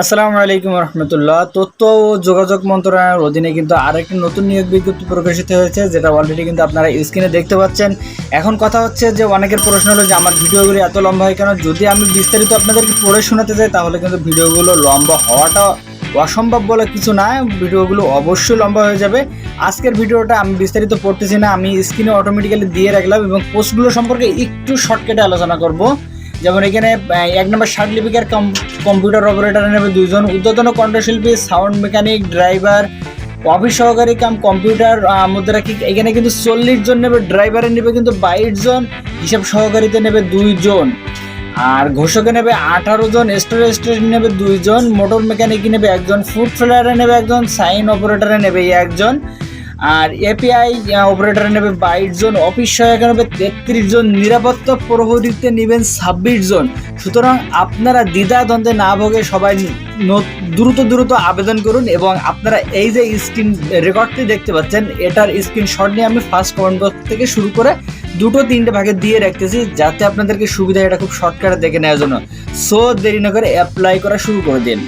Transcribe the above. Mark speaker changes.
Speaker 1: আসসালামু আলাইকুম রহমতুল্লাহ। তথ্য ও যোগাযোগ মন্ত্রণালয়ের অধীনে কিন্তু আরেকটি নতুন নিয়োগ বিজ্ঞপ্তি প্রকাশিত হয়েছে, যেটা অলরেডি কিন্তু আপনারা স্ক্রিনে দেখতে পাচ্ছেন। এখন কথা হচ্ছে যে, অনেকের প্রশ্ন হলো যে, আমার ভিডিওগুলি এত লম্বা হয় কেন? যদি আমি বিস্তারিত আপনাদেরকে পড়ে শোনাতে চাই, তাহলে কিন্তু ভিডিওগুলো লম্বা হওয়াটা অসম্ভব বলে কিছু না, ভিডিওগুলো অবশ্যই লম্বা হয়ে যাবে। আজকের ভিডিওটা আমি বিস্তারিত পড়তেছি না, আমি স্ক্রিনে অটোমেটিক্যালি দিয়ে রাখলাম এবং পোস্টগুলো সম্পর্কে একটু শর্টকাটে আলোচনা করব। যেমন এখানে এক নম্বর সার্টিফিকেট কম্পিউটার অপারেটর নেবে দুজন উদ্যোতন কণ্ঠশিল্পী, সাউন্ড মেকানিক, ড্রাইভার, অফিস সহকারী কাম, কম্পিউটার মুদ্রা কি এখানে কিন্তু চল্লিশ জন নেবে, ড্রাইভারে নেবে কিন্তু বাইশ জন, হিসাব সহকারীতে নেবে দুইজন আর ঘোষকে নেবে আঠারো জন, স্টোরেজ নেবে দুইজন মোটর মেকানিক নেবে একজন, ফুড ফ্লেয়ারে নেবে একজন, সাইন অপারেটরে নেবে একজন। আর এপিআই অপারেটরে নেবে বাইশ জন অফিস সহায়ক নেবে তেত্রিশ জন, নিরাপত্তা প্রহরীতে নেবেন ছাব্বিশ জন। সুতরাং আপনারা দ্বিধা দ্বন্দ্বে না ভোগে সবাই দ্রুত দ্রুত আবেদন করুন এবং আপনারা এই যে স্ক্রিন রেকর্ডটি দেখতে পাচ্ছেন, এটার স্ক্রিনশট নিয়ে আমি ফার্স্ট কমেন্ট বক্স থেকে শুরু করে দুটো তিনটে ভাগে দিয়ে রাখতেছি যাতে আপনাদেরকে সুবিধা এটা খুব শর্টকাটে দেখে নেওয়ার জন্য। সো দেরি না করে অ্যাপ্লাই করা শুরু করে দিন।